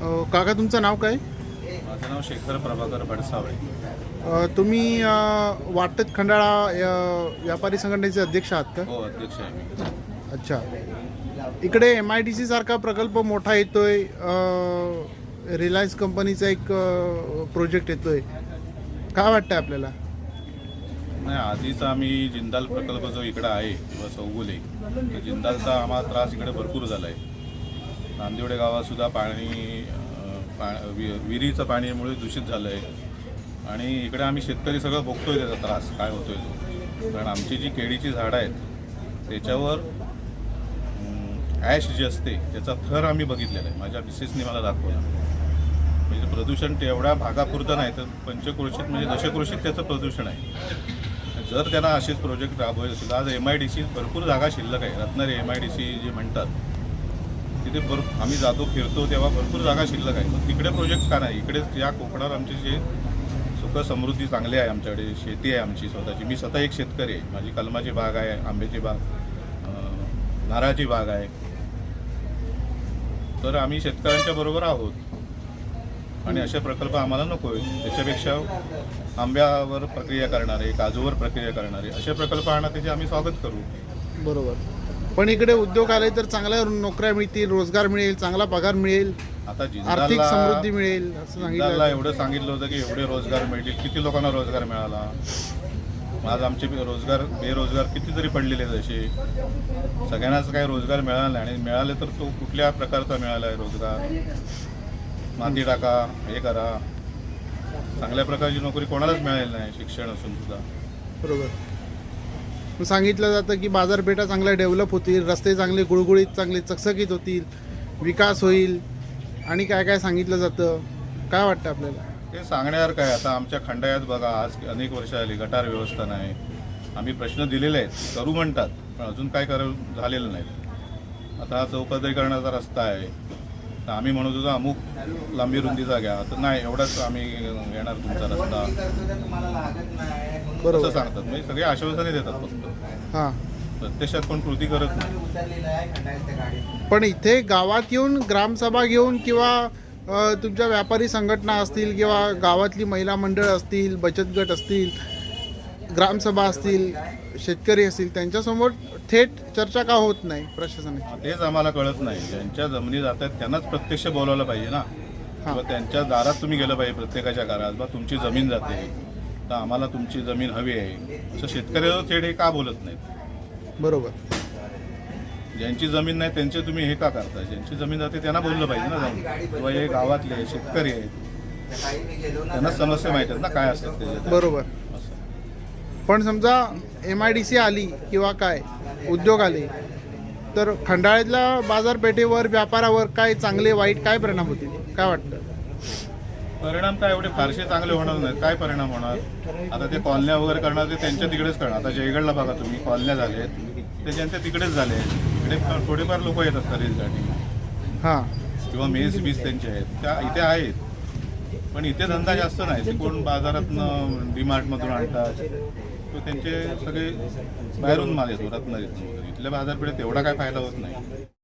काका तुमचं नाव काय? माझं नाव शेखर प्रभाकर भडसावळे. अ, तुम्ही अ, वाटत खंडाळा अ, व्यापारी संघटनेचे अध्यक्ष आहात का? हो अध्यक्ष आहे मी. अच्छा. इकडे एम आय डी सी सारखा प्रकल्प मोठा येतोय. रिलायन्स कंपनीचा एक प्रोजेक्ट येतोय. काय वाटतंय आपल्याला? नाही आधीचा आम्ही जिंदाल प्रकल्प जो इकडं आहे किंवा चौगुले तर जिंदालचा आम्हाला त्रास इकडे भरपूर झाला आहे नांदिवडे गावातसुद्धा पाणी पा वि- विहिरीचं पाणीमुळे दूषित झालं आहे आणि इकडे आम्ही शेतकरी सगळं बघतोय त्याचा त्रास काय होतोय तो. कारण आमची जी केळीची झाडं आहेत त्याच्यावर ॲश जी असते त्याचा थर आम्ही बघितलेला आहे. माझ्या मिसेसनी मला दाखवला. म्हणजे प्रदूषण तेवढ्या भागापुरतं नाही तर पंचक्रोशीत म्हणजे दशक्रोशीत त्याचं प्रदूषण आहे. जर त्यांना असेच प्रोजेक्ट राबवायचे असेल आज एम आय डी सी भरपूर जागा शिल्लक आहे. Ratnagiri M I D C जे म्हणतात तिथे भर आम्ही जातो फिरतो तेव्हा भरपूर जागा शिल्लक आहे. मग तिकडे प्रोजेक्ट का नाही? इकडेच या कोकणात आमचे जे सुख समृद्धी चांगली आहे आमच्याकडे शेती आहे आमची स्वतःची. मी स्वतः एक शेतकरी आहे. माझी कलमाची बाग आहे आंब्याची बाग नारळाची बाग आहे. तर आम्ही शेतकऱ्यांच्या बरोबर आहोत. आणि असे प्रकल्प आम्हाला नको आहे त्याच्यापेक्षा आंब्यावर प्रक्रिया करणारे काजूवर प्रक्रिया करणारे असे प्रकल्प आणा त्याचे आम्ही स्वागत करू. बरोबर. पण इकडे उद्योग आले तर चांगल्या नोकऱ्या मिळतील रोजगार मिळेल चांगला पगार मिळेल आता आर्थिक समृद्धी मिळेल असं सांगितलं एवढं सांगितलं होतं की एवढे रोजगार मिळतील. किती लोकांना रोजगार मिळाला? आज आमचे बे- रोजगार बेरोजगार कितीतरी पडलेले आहेत असे. सगळ्यांनाच काही रोजगार मिळाला नाही आणि मिळाले तर तो कुठल्या प्रकारचा मिळाला आहे रोजगार? माती टाका हे करा. चांगल्या प्रकारची नोकरी कोणालाच मिळालेली नाही शिक्षण असून सुद्धा. बरोबर. मग सांगितलं जातं की बाजारपेठा चांगल्या डेव्हलप होतील रस्ते चांगले गुळगुळीत चांगले चकचकीत होतील विकास होईल. आणि काय काय सांगितलं जातं? काय वाटतं आपल्याला? ते सांगण्यावर काय आता आमच्या खंडायात बघा आज अनेक वर्ष आली गटार व्यवस्था नाही. आम्ही प्रश्न दिलेले आहेत. करू म्हणतात पण अजून काय कर झालेलं नाही. आता चौपदरीकरणाचा रस्ता आहे. तर आम्ही म्हणत होतो अमुक लांबी रुंदीचा घ्या तर नाही एवढाच आम्ही घेणार तुमचा रस्ता. असं सांगतात. म्हणजे सगळे आश्वासने देतात फक्त. हां. प्रत्यक्षात पण कृती करत नाही. पण इथे गावात येऊन ग्रामसभा घेऊन किंवा तुमच्या व्यापारी संघटना असतील किंवा गावातली महिला मंडळ असतील बचत गट असतील ग्रामसभा असतील शेतकरी असतील त्यांच्यासमोर थेट चर्चा का होत नाही प्रशासनाची? तेच आम्हाला कळत नाही. ज्यांच्या जमिनी जात आहेत त्यांनाच प्रत्यक्ष बोलावलं पाहिजे ना. किंवा त्यांच्या दारात तुम्ही गेलं पाहिजे प्रत्येकाच्या घरात. बा तुमची जमीन जाते. तर आम्हाला तुमची जमीन हवी आहे. असं शेतकऱ्याला थेट हे का बोलत नाहीत? बरोबर. ज्यांची जमीन नाही त्यांचे तुम्ही हे का करता ज्यांची जमीन जाते त्यांना बोललं पाहिजे ना जाऊन. किंवा हे गावातले शेतकरी आहेत त्यांना समस्या माहिती आहेत ना काय असतात बरोबर. पण समजा एम आय डी सी आली किंवा काय उद्योग आले तर खंडाळ्यातल्या बाजारपेठेवर व्यापारावर काय चांगले वाईट काय परिणाम होतील? काय वाटतं? परिणाम काय एवढे फारसे चांगले होणार नाहीत. काय परिणाम होणार? आता ते कॉलन्या वगैरे करणार ते त्यांच्या तिकडेच करणार. आता जयगडला बघा तुम्ही कॉलन्या झाले ते ज्यांच्या तिकडेच झाले. इकडे फार- थोडेफार लोक येतात खरेदीसाठी हां. किंवा मेस बीस त्यांचे आहेत. त्या इथे आहेत. पण इथे धंदा जास्त नाही. ते कोण बाजारातनं डीमार्टमधून आणतात. तो त्यांचे सगळे बाहेरून माल येतो रत्नागिरीतून. वगैरे इथल्या बाजारपेठेत एवढा काय फायदा होत नाही.